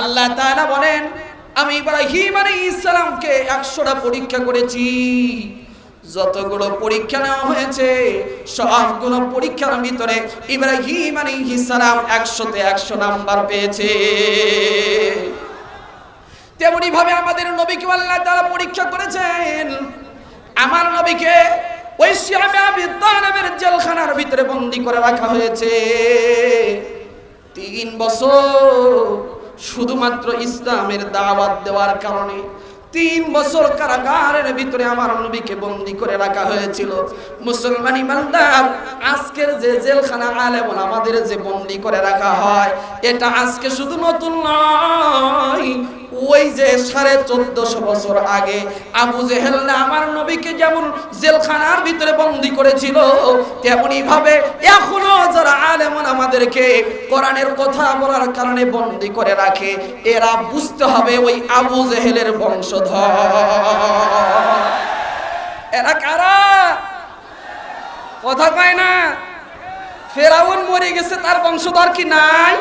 আল্লাহ তাআলা বলেন, আমি ইব্রাহিম আলাইহিস সালামকে 100টা পরীক্ষা করেছি। যতগুলো পরীক্ষা নেওয়া হয়েছে, সবগুলো পরীক্ষার ভিতরে ইব্রাহিম আলাইহিস সালাম একশোতে একশো নাম্বার পেয়েছে। তেমনি ভাবে আমাদের নবীকে আল্লাহ তাআলা পরীক্ষা করেছেন। আমার নবীকে ওই শিয়ামে আবিদ্দার নামের জেলখানার ভিতরে বন্দি করে রাখা হয়েছে। তিন বছর শুধুমাত্র ইসলামের দাওয়াত দেওয়ার কারণে তিন বছর কারাগারের ভিতরে আমার নবীকে বন্দি করে রাখা হয়েছিল। মুসলমান ইমানদার আজকের যে জেলখানা আলেমন আমাদের যে বন্দি করে রাখা হয়, এটা আজকে শুধু নতুন নয়। ওই যে সাড়ে চোদ্দশো বছর আগে আবু জেহেল না আমার নবীকে যেমন জেলখানার ভিতরে বন্দি করেছিল তেমনি ভাবে এখনও যারা আলেমন আমাদেরকে কোরআনের কথা বলার কারণে বন্দি করে রাখে, এরা বুঝতে হবে ওই আবু জেহেলের বংশধর। এরা কারা? কথা কয় না। ফেরাউন মরে গেছে, তার বংশধর কি নাই?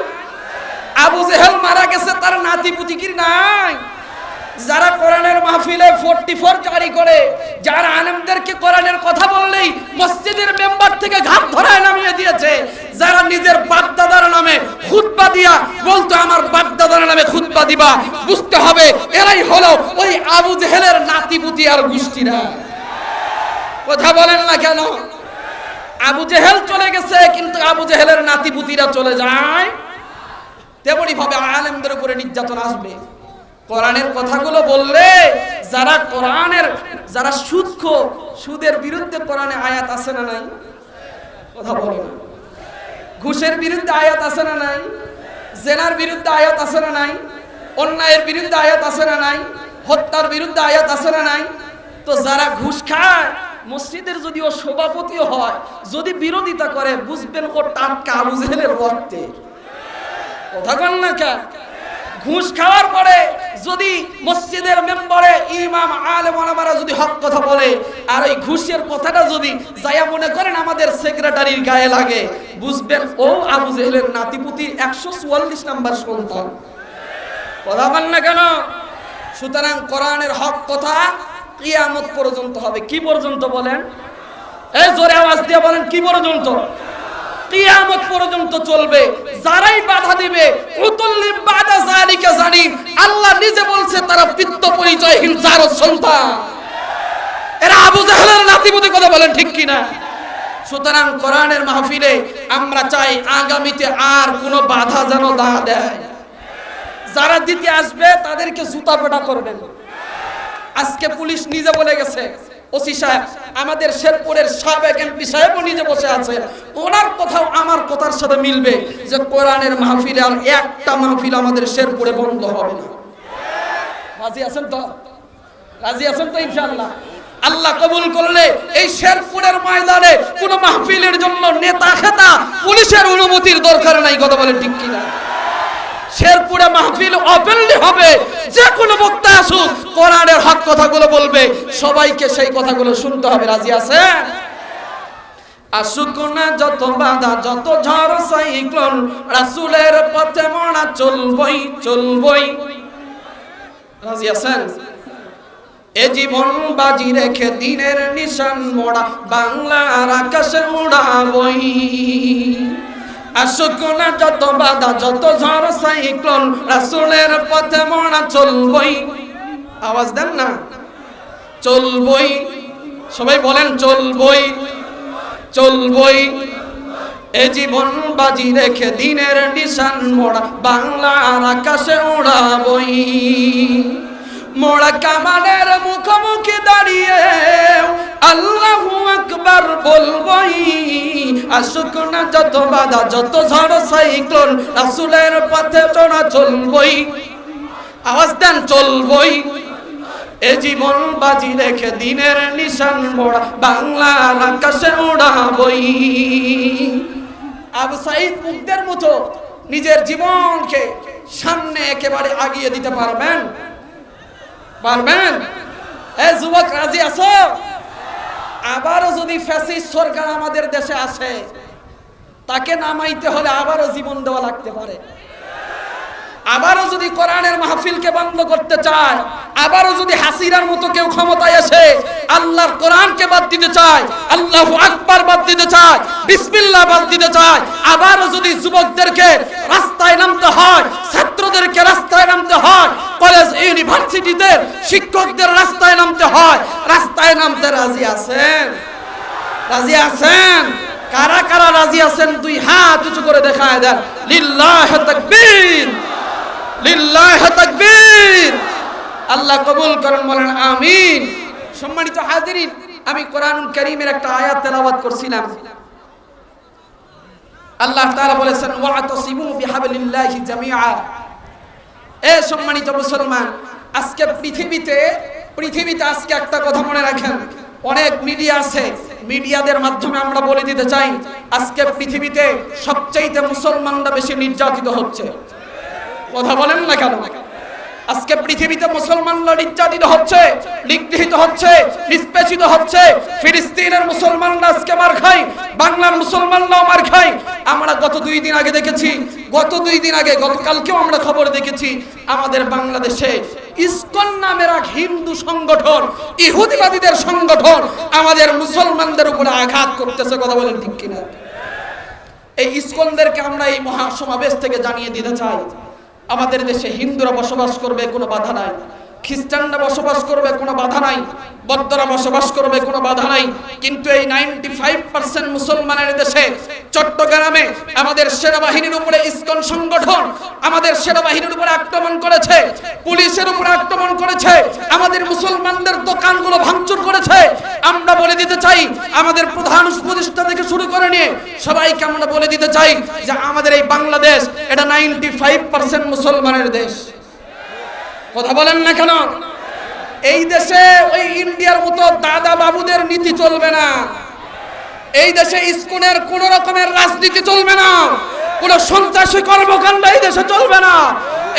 আবু জেহেল মারা গেছে, তার নাতি পুতি কি নাই। যারা কোরআনের মাহফিলে ফোরটি ফোর জারি করে, যারা আলেমদেরকে কোরআনের কথা বললেই মসজিদের মেম্বার থেকে ঘাট ধরায় নামিয়ে দিয়েছে, যারা নিজের বাপদাদার নামে খুতবা দিয়া বলতো, আমার বাপদাদার নামে খুতবা দিবা। বুঝতে হবে, এরাই হলো ওই আবু জেহেলের নাতি পুতি আর গোষ্ঠীরা। কথা বলেন না কেন? আবু জেহেল চলে গেছে, কিন্তু আবু জেহেলের নাতি পুতিরা চলে যায়। তেমনি ভাবে আলেমদের উপরে নির্যাতন আসবে। কোরআনের কথাগুলো বললে যারা কোরআনের, যারা সুদ সুদের বিরুদ্ধে কোরআনে আয়াত আছে না নাই? কথা বলে না। ঘুষের বিরুদ্ধে আয়াত আছে না নাই? জেনার বিরুদ্ধে আয়াত আছে না নাই? অন্যায়ের বিরুদ্ধে আয়াত আছে না নাই? হত্যার বিরুদ্ধে আয়াত আছে না নাই? তো যারা ঘুষ খায়, মসজিদের যদি ও সভাপতিও হয়, যদি বিরোধিতা করে, বুঝবেন ও টাটকা আবু জেহেলের রক্তে। কথা না কেন ঘুষ খাওয়ার পরে যদি মসজিদের মেম্বারে ইমাম আলেম ওলামারা যদি হক কথা বলে, আর ওই ঘুষের কথাটা যদি যাইয়া মনে করেন আমাদের সেক্রেটারির গায়ে লাগে, বুঝবেন, ও আবু জেহেলের নাতিপুতি একশো চুয়াল্লিশ নাম্বার সন্তান। কথা বল না কেন? সুতরাং কোরআনের হক কথা কিয়ামত পর্যন্ত হবে। কি পর্যন্ত বলেন? এই জোরে আওয়াজ দিয়ে বলেন, কি পর্যন্ত? কিয়ামত পর্যন্ত চলবে। যারাই বাধা দিবে, উতুল্লি বাদা জালিকা জানি। আল্লাহ নিজে বলছে, তারা পিত্ত পরিচয়হীন জারদ সন্তান। এরা আবু জাহেলের নাতিপুতি কথা বলেন ঠিক কি না সুতরাং কোরআনের মাহফিলে আমরা চাই আগামীতে আর কোনো বাধা যেন না দেয়। যারা দিতে আসবে, তাদেরকে জুতা পেটা করবেন। আজকে পুলিশ নিজে বলে গেছে ওসি সাহেব, আমাদের শেরপুরের সাবেক এমপি সাহেবও নিজে বসে আছে। ওনার কথাও আমার কথার সাথে মিলবে যে কোরআনের মাহফিলে আর একটা মাহফিল আমাদের শেরপুরে বন্ধ হবে না। রাজি আছেন তো? রাজি আছেন তো ইনশাআল্লাহ? আল্লাহ কবুল করলে এই শেরপুরের ময়দানে কোন মাহফিলের জন্য নেতা খেতা পুলিশের অনুমতির দরকার নাই, কথা বলেন ঠিক কিনা? শেরপুরে মাহফিল ওপেনলি হবে, যে আসুক, কোরআনের হক কথাগুলো বলবে, সবাইকে সেই কথাগুলো শুনতে হবে, রাজি আছে? আসুক না যত বাধা, যত ঝড়, সাইক্লোন, রাসূলের পথে মরা চলবই চলবই। রাজি আছেন? এ জীবন বাজি রেখে দিনের নিশান মোড়া, বাংলার আকাশে উড়াবই। আসুক না যত বাধা, যত ঝড় সাইক্লোন, রাসূলের পথে মরা চলবই। আওয়াজ দেন না? চলবই। সবাই বলেন চলবই। চলবই। এ জীবন বাজি রেখে দিনের নিশান মোড়া, বাংলার আকাশে উড়াবই মোড়া কামানের মুখোমুখি দাঁড়িয়ে আল্লাহ আকবার বলবই, আসুক না যত বাধা, যত ঝড় সাইক্লোন, রাসূলের পথে চড়া চলবই, আওয়াজ দেন চলবই। এ জীবন বাজি রেখে দিনের নিশান মোড়া, বাংলার আকাশে উড়াবই। আবু সাইদ মুগ্ধের মতো নিজের জীবনকে সামনে একেবারে আগিয়ে দিতে পারবেন? পারবেন? এ যুবক, রাজি আছো? আবারও যদি ফ্যাসিস্ট সরকার আমাদের দেশে আসে, তাকে নামাইতে হলে আবারও জীবন দেওয়া লাগতে পারে। আবারও যদি কোরআনের মাহফিলকে বন্ধ করতে চায়, আবারও যদি হাসিরার মতো কেউ ক্ষমতায় এসে আল্লাহর কোরআনকে বাদ দিতে চায়, আল্লাহ আকবার বাদ দিতে চায়, বিসমিল্লাহ বাদ দিতে চায়, আবারও যদি যুবকদেরকে রাস্তায় নামতে হয়, ছাত্রদেরকে রাস্তায় নামতে হয়, কলেজ, ইউনিভার্সিটিতে শিক্ষকদের রাস্তায় নামতে হয়, রাস্তায় নামতে রাজি আছেন? রাজি আছেন? কারা কারা রাজি আছেন? দুই হাত উঁচু করে দেখায় দেন। লিল্লাহ তাকবীর। আল্লাহ কবুল করেন, বলেন, আমিন। সম্মানিত হাজিরিন, আমি কোরআনুল কারীমের একটা আয়াত তেলাওয়াত করছিলাম। আল্লাহ বলেছেন এ সম্মানিত মুসলমান, আজকে পৃথিবীতে পৃথিবীতে আজকে একটা কথা মনে রাখেন। অনেক মিডিয়া আছে, মিডিয়াদের মাধ্যমে আমরা বলে দিতে চাই, আজকে পৃথিবীতে সবচাইতে মুসলমানরা বেশি নির্যাতিত হচ্ছে। কথা বলেন না কেন? আজকে পৃথিবীতে মুসলমানরা নির্যাতিত হচ্ছে, নিগৃহীত হচ্ছে, নিষ্পেষিত হচ্ছে, ফিলিস্তিনের মুসলমানরা আজকে মার খায়, বাংলার মুসলমানরাও মার খায়। আমরা গত দুই দিন আগে দেখেছি, গত দুই দিন আগে, গতকালকেও আমরা খবর দেখেছি, আমাদের বাংলাদেশে ইসকন নামের এক হিন্দু সংগঠন, ইহুদিবাদীদের সংগঠন আমাদের মুসলমানদের উপরে আঘাত করতেছে, কথা বলেন ঠিক কিনা? এই ইসকনদেরকে আমরা এই মহাসমাবেশ থেকে জানিয়ে দিতে চাই। আমাদের দেশে হিন্দুরা বসবাস করবে কোনো বাধা নাই। খ্রিস্টানরা বসবাস করবে, কোনো বাধা নাই। বৌদ্ধরা বসবাস করবে, কোনো বাধা নাই। কিন্তু এই নাইনটি ফাইভ পার্সেন্ট মুসলমানের দেশে, চট্টগ্রামে আমাদের সেনাবাহিনীর উপরে ইসকন সংগঠন, আমাদের সেনাবাহিনীর উপরে আক্রমণ করেছে, পুলিশের উপরে আক্রমণ করেছে, আমাদের মুসলমানদের দোকানগুলো ভাঙচুর করেছে। আমরা বলে দিতে চাই, আমাদের প্রধান উপদেষ্টা থেকে শুরু করে নিয়ে সবাইকে আমরা বলে দিতে চাই যে আমাদের এই বাংলাদেশ, এটা নাইনটি ফাইভ পার্সেন্ট মুসলমানের দেশ। কথা বলেন না কেন? এই দেশে ওই ইন্ডিয়ার মতো দাদা বাবুদের নীতি চলবে না। এই দেশে ইস্কুনের কোন রকমের রাজনীতি চলবে না। কোন সন্ত্রাসী কর্মকাণ্ড এই দেশে চলবে না।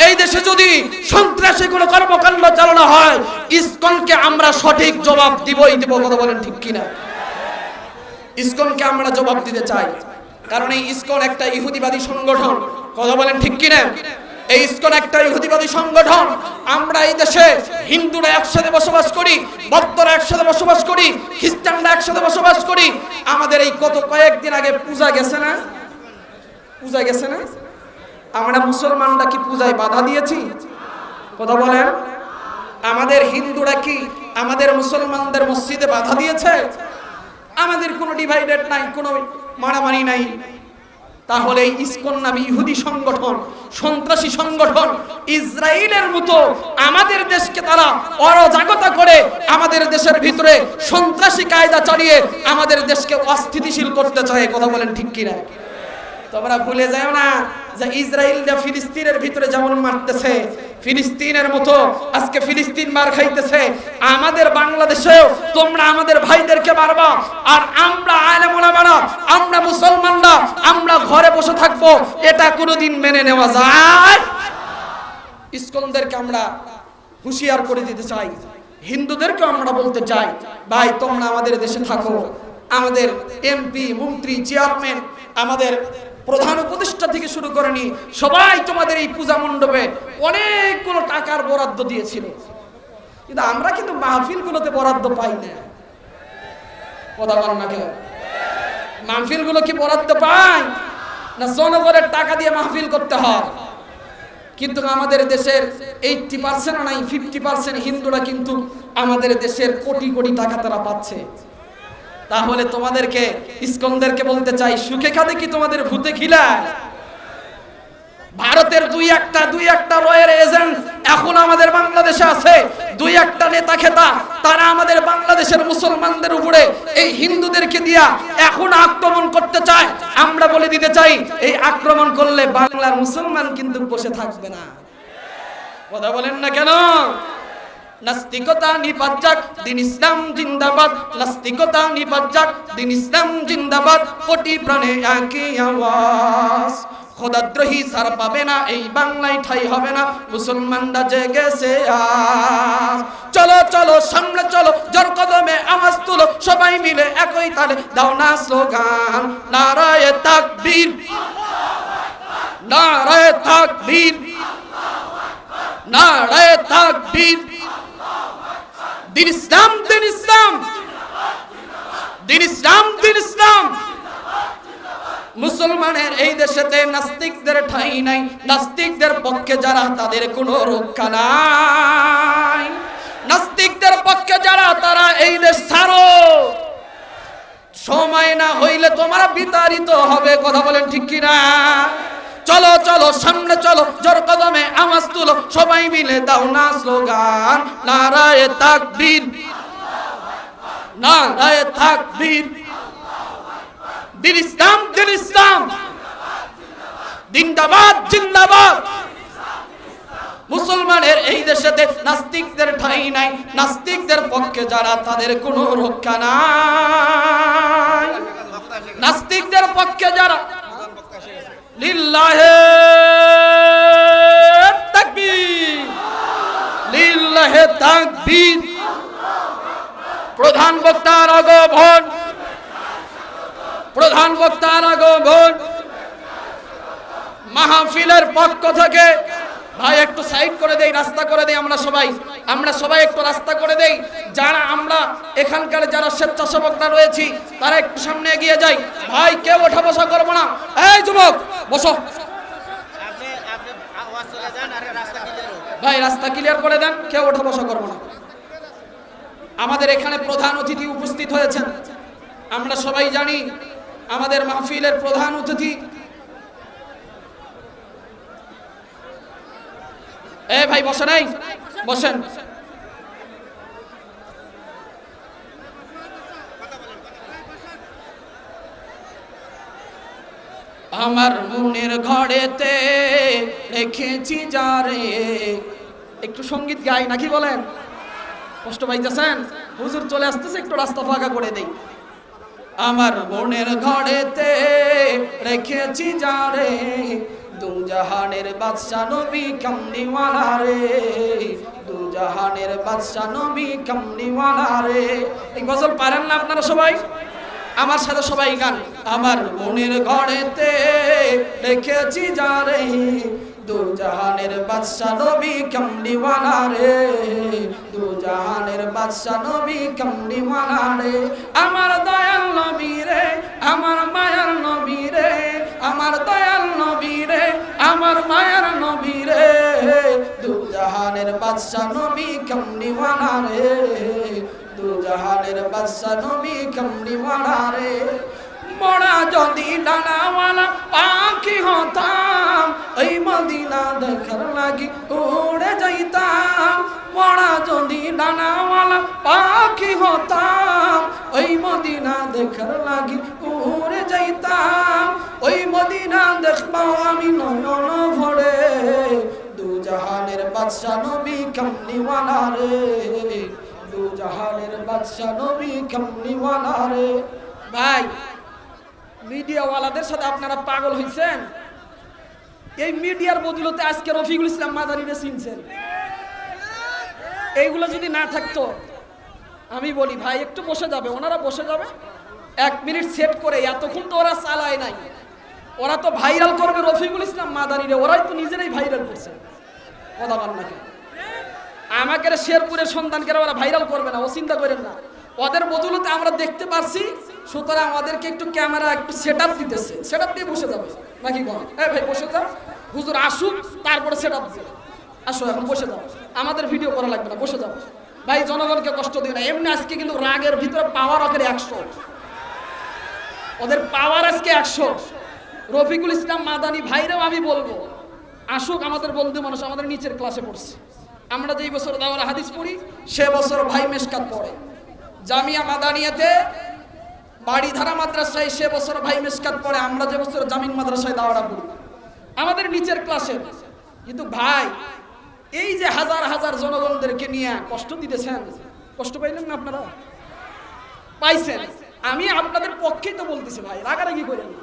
এই দেশে যদি সন্ত্রাসী কোনো কর্মকাণ্ড চালানো হয়, ইস্কনকে আমরা সঠিক জবাব দিবই দিব, কথা বলেন ঠিক কিনা? ইস্কনকে আমরা জবাব দিতে চাই। কারণ এই ইসকন একটা ইহুদিবাদী সংগঠন, কথা বলেন ঠিক কিনা? এই ইসকন একটা ইহুদিবাদী সংগঠন। আমরা এই দেশে হিন্দুরা একসাথে বসবাস করি, বৌদ্ধরা একসাথে বসবাস করি, খ্রিস্টানরা একসাথে বসবাস করি। আমাদের এই গত কয়েকদিন আগে পূজা গেছে না? পূজা গেছে না? আমরা মুসলমানরা কি পূজায় বাধা দিয়েছি? কথা বলেন। আমাদের হিন্দুরা কি আমাদের মুসলমানদের মসজিদে বাধা দিয়েছে? আমাদের কোনো ডিভাইডেড নাই, কোনো মারামারি নাই। তাহলে ইস্কন নামী ইহুদি সংগঠন, সন্ত্রাসী সংগঠন ইসরায়েলের মতো আমাদের দেশকে তারা অরাজকতা করে আমাদের দেশের ভিতরে সন্ত্রাসী কায়দা চালিয়ে আমাদের দেশকে অস্থিতিশীল করতে চায়। কথা বলেন ঠিক কিনা? তোমরা ভুলে যাও না। যে ইসরায়েলরা ফিলিস্তিনের ভিতরে যেমন মারতেছে, ফিলিস্তিনের মতো আজকে ফিলিস্তিন মার খাইতেছে, আমাদের বাংলাদেশেও তোমরা আমাদের ভাইদেরকে মারবা, আর আমরা আলেমুলামারা আমরা মুসলমানরা, আমরা ঘরে বসে থাকব, এটা কোনোদিন মেনে নেওয়া যায়? ইসকনদেরকে আমরা হুঁশিয়ার করে দিতে চাই হিন্দুদেরকে আমরা বলতে চাই, ভাই, তোমরা আমাদের দেশে থাকো। আমাদের এমপি, মন্ত্রী, চেয়ারম্যান, আমাদের প্রধান উপদেষ্টা থেকে শুরু করে নি। সবাই তোমাদের এই পূজা মণ্ডপে অনেকগুলো টাকার বরাদ্দ দিয়েছিল। কিন্তু আমরা কিন্তু মাহফিলগুলোতে বরাদ্দ পাই না। কথা বল না কেউ। মাহফিলগুলো কি বরাদ্দ পায়? না জনগণের টাকা দিয়ে মাহফিল করতে হয়? কিন্তু আমাদের দেশের এইটটি পার্সেন্ট নাই ফিফটি পার্সেন্ট হিন্দুরা কিন্তু আমাদের দেশের কোটি কোটি টাকা তারা পাচ্ছে। তাহলে তোমাদেরকে, ইস্কনদেরকে বলতে চাই, সুখে খাদে কি তোমাদের ভূতে খিলায়? ভারতের দুই একটা দুই একটা রয়ের এজেন্ট এখন আমাদের বাংলাদেশে আছে। দুই একটা নেতা খেতা, তারা আমাদের বাংলাদেশের মুসলমানদের উপরে এই হিন্দুদেরকে দিয়া এখন আক্রমণ করতে চায়। আমরা বলে দিতে চাই, এই আক্রমণ করলে বাংলার মুসলমান কিন্তু বসে থাকবে না। কথা বলেন না কেন? নাস্তিকতা নিপাজ্জাক, দিন ইসলাম জিন্দাবাদ। নাস্তিকতা নিপাজ্জাক, দিন ইসলাম জিন্দাবাদ। কোটি প্রাণে একই আওয়াজ। খোদাদ্রোহী সার পাবে না, এই বাংলায় ঠাই হবে না। মুসলমানরা জেগেছে আজ। চলো চলো, সামনে চলো, জোর কদমে আওয়াজ তুলো, সবাই মিলে একই তালে দাও না স্লোগান। নারায়ে তাকবীর। নারায়ে তাকবীর। নারায়ে তাকবীর। দিন ইসলাম দিন ইসলাম। দিন ইসলাম দিন ইসলাম। মুসলমানের এই দেশেতে নাস্তিকদের ঠাঁই নাই। নাস্তিকদের পক্ষে যারা, তাদের কোনো রক্ষা নাই। নাস্তিকদের পক্ষে যারা, তারা এই দেশ ছাড়ো। সময় না হইলে তোমরা বিতাড়িত হবে, কথা বলেন ঠিক কিনা? চলো চলো, সামনে চলো, জোর কদমে আওয়াজ তুলো, সবাই মিলে দাও না স্লোগান, নারায়ে তাকবীর। নারায়ে তাকবীর। দিন ইসলাম দিন ইসলাম। জিন্দাবাদ জিন্দাবাদ। মুসলমানের এই দেশেতে নাস্তিকদের ঠাঁই নাই, নাস্তিকদের পক্ষে যারা, তাদের কোনো রক্ষা নাই। নাস্তিকদের পক্ষে যারা লিল্লাহে তাকবীর। লিল্লাহে তাকবীর। প্রধান বক্তার আগমন। প্রধান বক্তার আগমন। মাহফিলের পক্ষ থেকে ভাই একটু সাইড করে দেই রাস্তা করে দেই আমরা সবাই। আমরা সবাই একটু রাস্তা করে দেই। যারা আমরা এখানকার যারা স্বেচ্ছাসেবকরা রয়েছি তারা একটু সামনে এগিয়ে যাই। ভাই কেউ ওঠা বসা করব না। এই যুবক বসো। ভাই রাস্তা ক্লিয়ার করে দেন কেউ ওঠা বসা করব না। আমাদের এখানে প্রধান অতিথি উপস্থিত হয়েছেন। আমরা সবাই জানি আমাদের মাহফিলের প্রধান অতিথি এ ভাই, বসে নাই। বসেন। আমার মনের ঘরেতে রেখেছি যারে। একটু সংগীত গাই নাকি বলেন? কষ্ট পাইতেছেন? হুজুর চলে আসতেছে, একটু রাস্তা ফাঁকা করে দেই। আমার মনের ঘরেতে রেখেছি যারে। দু জাহানের বাদশা নবী কামনিওয়ালা রে। দু জাহানের বাদশা নবী কামনিওয়ালা রে। এই গজল পারেন না আপনারা সবাই? আমার সাথে সবাই গান। আমার মনের ঘরেতে রেখেছি যারে। দু জাহানের বাদশা নবী কামনিওয়ালা রে। দু জাহানের বাদশা নবী কামনিওয়ালা রে। আমার দয়াল নবী রে, আমার মায়ার নবী রে। আমার দয়াল নবী আমার মায়ের নবী রে দু জাহানের বাদশা নবী কামনিওয়ালা রে দু জাহানের বাদশা নবী কামনিওয়ালা রে। মরা যদি ডানাওয়ালা পাখি হতাম ওই মদিনা দেখার লাগি উড়ে যাইতাম। মরা যদি ডানাওয়ালা পাখি হতাম ওই মদিনা দেখার লাগি উড়ে যাইতাম। ওই মদিনা দেখবাও আমি নয়ন ভরে। দু জাহানের বাদশা নবী কামনিওয়ালা রে? দু জাহানের বাদশা নবী কামনিওয়ালা রে? ভাই, মিডিয়াওয়ালাদের সাথে আপনারা পাগল হয়েছেন এই মিডিয়ার বদলতে আজকে রফিকুল ইসলাম মাদারিরে চিনছেন। এইগুলো যদি না থাকতো, আমি বলি, ভাই, একটু বসে যাবে। ওনারা বসে যাবে। এক মিনিট সেট করে, এতক্ষণ তো ওরা চালায় নাই। ওরা তো ভাইরাল করবে রফিকুল ইসলাম মাদারিরে ওরাই তো নিজেরাই ভাইরাল করছে। কথা বল নাকি আমাকে শেরপুরের সন্তানকে ওরা ভাইরাল করবে না, ও চিন্তা করেন না। ওদের বদলতে আমরা দেখতে পারছি, সুতরাং ওদেরকে একটু ক্যামেরা একটু সেট আপ দিতেছে। সেট আপ দিয়ে বসে যাবে। নাকি কম হ্যাঁ ভাই, বসে যাও হুজুর আসুক, তারপরে সেট আপ দিয়ে। আসো এখন, বসে যাও। আমাদের ভিডিও করা লাগবে না, বসে যাও। ভাই, জনগণকে কষ্ট দিও না। এমনি আজকে কিন্তু রাগের ভিতরে পাওয়ার ওদের একশো। ওদের পাওয়ার আজকে একশো। রফিকুল ইসলাম মাদানি ভাইরাও আমি বলব, আসুক আমাদের বন্ধু মানুষ আমাদের নিচের ক্লাসে পড়ছে। আমরা যেই বছর দাওয়ার হাদিস পড়ি, সে বছর ভাই মেশকাত পড়ে। জামিয়া মাদানিয়াতে বাড়িধারা মাদ্রাসায় সে বছর ভাই মেশকাত পড়ে, আমরা যে বছর জামিন মাদ্রাসায় দাওয়ারা পড়ি। আমাদের নিচের ক্লাসে কিন্তু ভাই, এই যে হাজার হাজার জনগণদেরকে নিয়ে কষ্ট দিতেছেন, কষ্ট পাইলেন না আপনারা? পাইছেন। আমি আপনাদের পক্ষেই তো বলতেছি ভাই, রাগারাগি করেন না।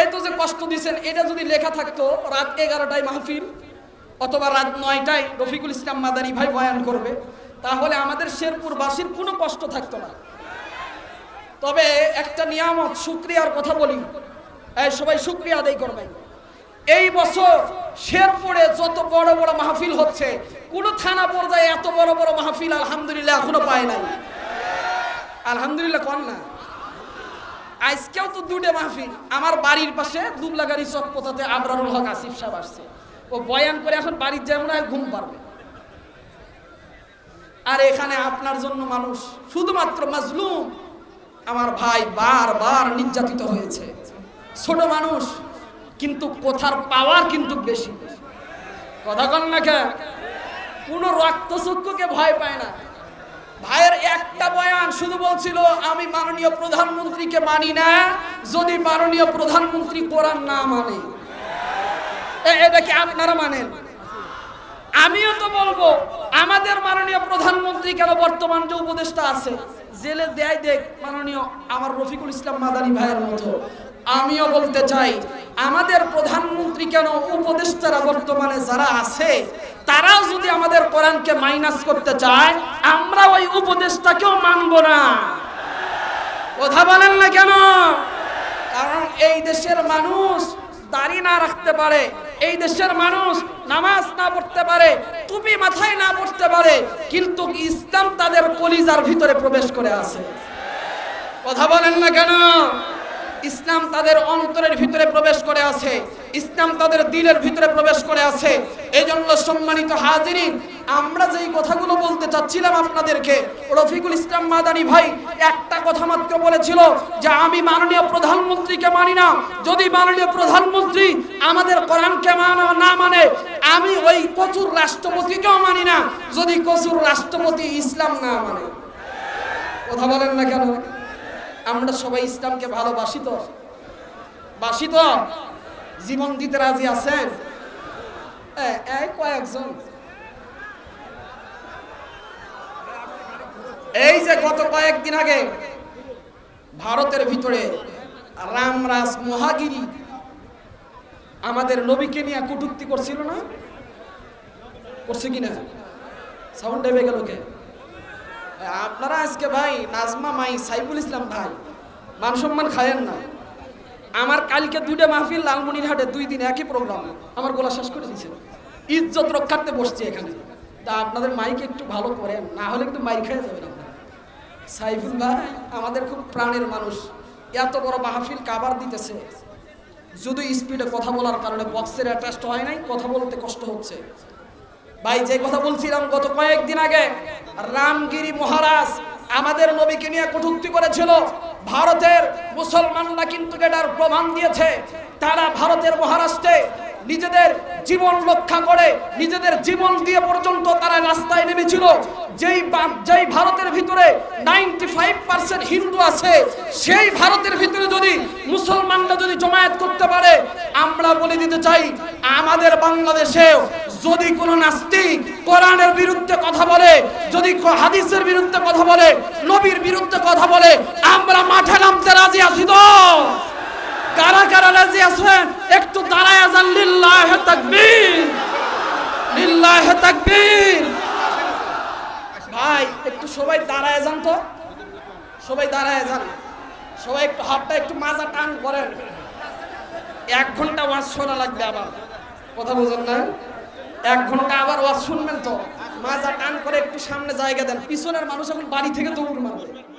এই তো যে কষ্ট দিছেন, এটা যদি লেখা থাকতো, রাত এগারোটায় মাহফিল অথবা রাত নয়টায় রফিকুল ইসলাম মাদারি ভাই বয়ান করবে, তাহলে আমাদের শেরপুরবাসীর কোনো কষ্ট থাকতো না। তবে একটা নিয়ামত, শুক্রিয়ার কথা বলি। সবাই শুক্রিয়া আদায় করবেন। এই বছর শেরপুরে যত বড় বড় মাহফিল হচ্ছে, কোন থানা পর্যায়ে এত বড় বড় মাহফিল আলহামদুলিল্লাহ এখনও পায় নাই। আলহামদুলিল্লাহ কন না। আজকেও তো দুটো মাহফিল। আমার বাড়ির পাশে দুবলাগাড়ি চক পোতাতে আবরারুল হক আসিফ সাহেব আসছে। ও বয়ান করে এখন বাড়ির যেমন হয় ঘুম পারবে। আর এখানে আপনার জন্য মানুষ, শুধুমাত্র মাজলুম, আমার ভাই বারবার নির্যাতিত হয়েছে। ছোট মানুষ, কিন্তু কোথার পাওয়ার কিন্তু বেশি। কথা কন না কে? কোনো রক্তচক্ষুকে ভয় পায় না। ভাইয়ের একটা বয়ান শুধু বলছিল, আমি মাননীয় প্রধানমন্ত্রীকে মানি না, যদি মাননীয় প্রধানমন্ত্রী কোরআন না মানে। এটা কি আপনারা মানেন? আমিও তো বলব, আমাদের মাননীয় প্রধানমন্ত্রী কেন বর্তমান যে উপদেষ্টা আছে, জেলে দেয় দেখ, মাননীয় আমার রফিকুল ইসলাম মাদানী ভাইয়ের মতো। আমিও বলতে চাই, আমাদের প্রধানমন্ত্রী কেন উপদেষ্টারা বর্তমানে যারা আছে তারাও যদি আমাদের কোরআনকে মাইনাস করতে চায়, আমরা ওই উপদেশটাকেও মানব না। কথা বলেন না কেন? কারণ এই দেশের মানুষ দাড়ি না রাখতে পারে, এই দেশের মানুষ নামাজ না পড়তে পারে, টুপি মাথায় না পড়তে পারে, কিন্তু ইসলাম তাদের কলিজার ভিতরে প্রবেশ করে আছে। কথা বলেন না কেন? ইসলাম তাদের অন্তরের ভিতরে প্রবেশ করে আছে, ইসলাম তাদের দিলের ভিতরে প্রবেশ করে আছে সম্মানিত হাজিরিন, আমরা যেই কথাগুলো বলতে চাচ্ছিলাম আপনাদেরকে, রফিকুল ইসলাম মাদানি ভাই একটা কথা মাত্র বলেছিল যে আমি মাননীয় প্রধানমন্ত্রীকে মানি না। যদি মাননীয় প্রধানমন্ত্রী আমাদের কোরআনকে না মানে আমি ওই কচুর রাষ্ট্রপতিকেও মানি না। যদি কচুর রাষ্ট্রপতি ইসলাম না মানে। কথা বলেন না কেন? আমরা সবাই ইসলামকে ভালোবাসি তো। বাসি তো? জীবন দিতে রাজি আছেন? এই কয়েকজন এই যে গত কয়েকদিন আগে ভারতের ভিতরে রামরাজ মহাগিরি আমাদের নবীকে নিয়ে কটূক্তি করছিল না? করছে কিনা? সাউন্ড গেল কে? আপনারা আজকে ভাই, নাজমা মাই সাইফুল ইসলাম ভাই, মান সম্মান খায়েন না। আমার কালকে দুইটা মাহফিল লালমনিরহাটে দুই দিন একই প্রোগ্রাম। আমার গোলা শেষ করে দিয়েছে ইজ্জত রক্ষার্থে বসছি এখানে। তা আপনাদের মাইক একটু ভালো করেন, না হলে কিন্তু মাইক খেয়ে যাবেন আপনারা। সাইফুল ভাই, আমাদের খুব প্রাণের মানুষ। এত বড় মাহফিল কাবার দিতেছে। শুধু স্পিডে কথা বলার কারণে বক্সের অ্যাটাচড হয় নাই, কথা বলতে কষ্ট হচ্ছে। ভাই, যে কথা বলছিলাম গত কয়েকদিন আগে, রামগিরি মহারাজ আমাদের নবীকে নিয়ে কটুক্তি করেছিল। ভারতের মুসলমানরা কিন্তু এটার প্রমাণ দিয়েছে। তারা ভারতের মহারাষ্ট্রে নিজেদের জীবন রক্ষা করে, নিজেদের জীবন দিয়ে পর্যন্ত তারা রাস্তায় নেমেছিল। যেই যেই ভারতের ভিতরে নাইনটি ফাইভ পার্সেন্ট হিন্দু আছে, সেই ভারতের ভিতরে যদি মুসলমানরা যদি জমায়েত করতে পারে, আমরা বলে দিতে চাই, আমাদের বাংলাদেশেও যদি কোনো নাস্তিক কোরআনের বিরুদ্ধে কথা বলে, যদি হাদিসের বিরুদ্ধে কথা বলে, নবীর বিরুদ্ধে কথা বলে, আমরা মাঠে নামতে রাজি আছি তো। কারা কারা রাজি আছেন? একটু দাঁড়ায় যান, লিল্লাহ তাকবীর। লিল্লাহ তাকবীর। ভাই, একটু সবাই দাঁড়ায় যান তো। সবাই দাঁড়ায় যান। সবাই একটু হাতটা একটু মাজা টান করেন। এক ঘণ্টা ওয়াজ শোনা লাগবে আবার। কথা বুঝেন না? এক ঘণ্টা আবার ওয়াজ শুনবেন তো। মাজা টান করে একটু সামনে জায়গা দেন। পিছনের মানুষ এখন বাড়ি থেকে দৌড় মারবে।